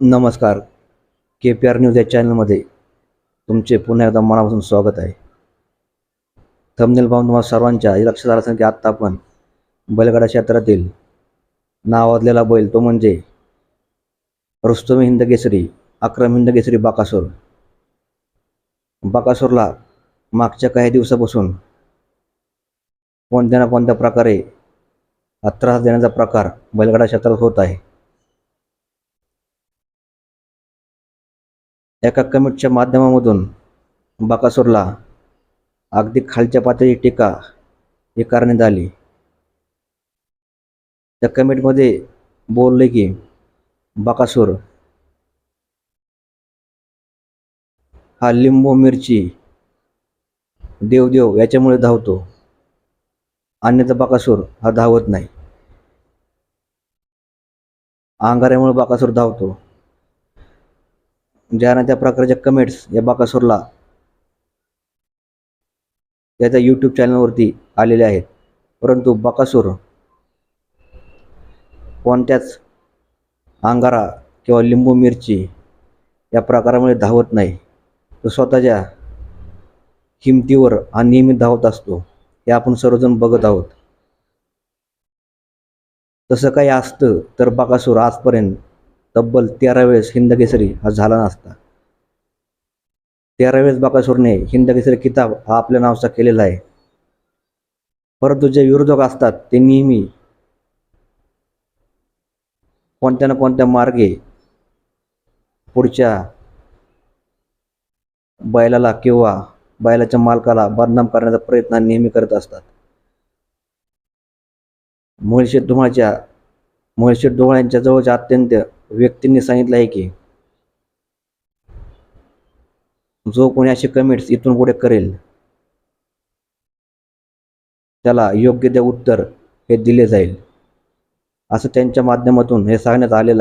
नमस्कार. के P R news या चॅनलमध्ये तुमचे पुन्हा एकदा मनापासून स्वागत आहे. थमनेल पाहून तुम्हाला सर्वांच्या लक्षात आलं असेल की आत्ता आपण बैलगाडा क्षेत्रातील नावाजलेला बैल तो म्हणजे रुस्तम हिंद केसरी अक्रम हिंद केसरी बाकासूर. बाकासूरला मागच्या काही दिवसापासून कोणत्या ना कोणत्या प्रकारे त्रास देण्याचा प्रकार बैलगाडा क्षेत्रात होत आहे. एका कमेंटच्या माध्यमामधून बाकासूरला अगदी खालच्या पातळी टीका हे करण्यात आली. त्या कमेंटमध्ये बोलले की बाकासूर हा लिंबू मिरची देवदेव याच्यामुळे धावतो. अन्यथा बाकासूर हा धावत नाही. अंगाऱ्यामुळे बाकासूर धावतो. ज्या ना त्या प्रकारच्या कमेंट्स या बाकासूरला याच्या यूट्यूब चॅनलवरती आलेले आहेत. परंतु बाकासूर कोणत्याच अंगारा किंवा लिंबू मिरची या प्रकारामुळे धावत नाही. तो स्वतःच्या किमतीवर हा नियमित धावत असतो. हे आपण सर्वजण बघत आहोत. तसं काही असतं तर बाकासूर आजपर्यंत तब्बल तेरा वेळेस हिंदकेसरी हा झाला नसता तेरा वेळेस बाकासूरने हिंदकेसरी किताब हा आपल्या नावचा केलेला आहे. परंतु जे विरोधक असतात ते नेहमी कोणत्या ना कोणत्या मार्गे पुढच्या बैलाला किंवा बैलाच्या मालकाला बदनाम करण्याचा प्रयत्न नेहमी करत असतात. मोहिशेठ धुमाळच्या मुळशेठ धुमाळ यांच्या जवळच्या अत्यंत व्यक्तींनी सांगितलं आहे की जो कोणी असे कमेंट्स इथून पुढे करेल त्याला योग्य ते उत्तर हे दिले जाईल. असं त्यांच्या माध्यमातून हे सांगण्यात आलेलं